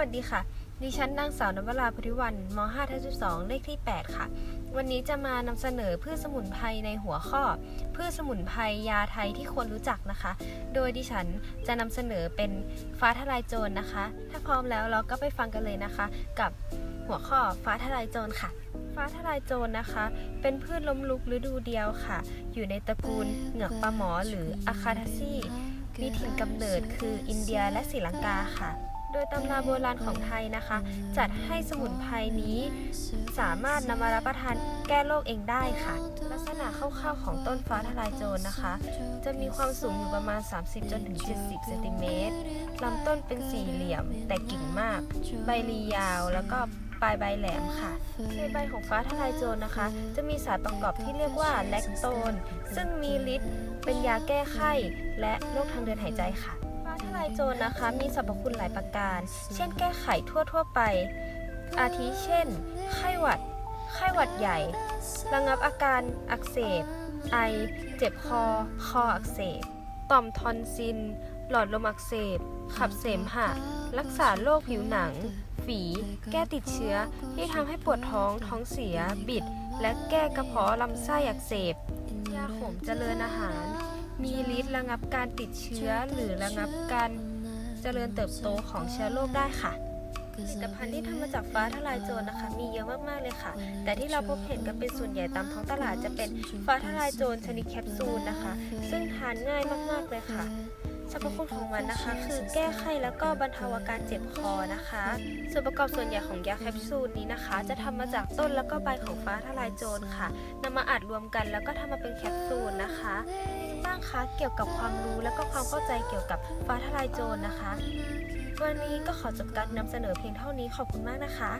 วัสดีค่ะ ดิฉันนางสาวนวราพุทธิวันม5ทับ12 เลขที่ 8 ค่ะ วันนี้จะมานำเสนอพืชสมุนไพรในหัวข้อ พืชสมุนไพรยาไทยที่ควรรู้จักนะคะ โดยดิฉันจะนำเสนอเป็นฟ้าทลายโจรนะคะ ถ้าพร้อมแล้วเราก็ไปฟังกันเลยนะคะ กับหัวข้อฟ้าทลายโจรค่ะ ฟ้าทลายโจรนะคะ เป็นพืชล้มลุกฤดูเดียวค่ะ อยู่ในตระกูลเหงือกปลาหมอหรืออะคาทาซีมีถิ่นกำเนิดคืออินเดียและศรีลังกาค่ะ โดยตำราโบราณของไทยนะคะ จัดให้สมุนไพรนี้ สามารถนำมารับประทานแก้โรคเองได้ค่ะ ลักษณะคร่าวๆของต้นฟ้าทลายโจรนะคะ จะมีความสูงอยู่ประมาณ 30จนถึง70เซนติเมตรลำต้นเป็นสี่เหลี่ยม แต่กิ่งมาก ใบรียาวแล้วก็ปลายใบแหลมค่ะ ในใบของฟ้าทลายโจรนะคะ จะมีสารประกอบที่เรียกว่าแลคโตน ซึ่งมีฤทธิ์เป็นยาแก้ไข้และโรคทางเดินหายใจค่ะ ลายโจรนะคะ มีสรรพคุณหลายประการ เช่นแก้ไขทั่วทั่วๆไป อาทิเช่น ไข้หวัด ไข้หวัดใหญ่ ระงับอาการอักเสบ ไอ เจ็บคอ คออักเสบ ต่อมทอนซิล หลอดลมอักเสบ ขับเสมหะ รักษาโรคผิวหนัง ฝี แก้ติดเชื้อ ที่ทำให้ปวดท้อง ท้องเสีย บิด และแก้กระเพาะลำไส้อักเสบ ยาขมเจริญอาหาร มีฤทธิ์ระงับการติดเชื้อหรือระงับการเจริญเติบโตของเชื้อโรคได้ค่ะผลิตภัณฑ์ที่ทำมาจากฟ้าทลายโจรนะคะ มีเยอะมากๆเลยค่ะ แต่ที่เราพบเห็นกันเป็นส่วนใหญ่ตามท้องตลาดจะเป็นฟ้าทลายโจรชนิดแคปซูลนะคะ ซึ่งทานง่ายมากๆเลยค่ะสรรพคุณของมันนะคะ คือแก้ไข้แล้วก็บรรเทาอาการเจ็บคอนะคะ ส่วนประกอบส่วนใหญ่ของยาแคปซูลนี้นะคะ จะทำมาจากต้นแล้วก็ใบของฟ้าทลายโจรค่ะนำมาอัดรวมกันแล้วก็ทำมาเป็นแคปซูลนะคะ คะ เกี่ยวกับความรู้และก็ความเข้าใจเกี่ยวกับฟ้าทลายโจรนะคะ วันนี้ก็ขอจบการนำเสนอเพียงเท่านี้ขอบคุณมากนะคะ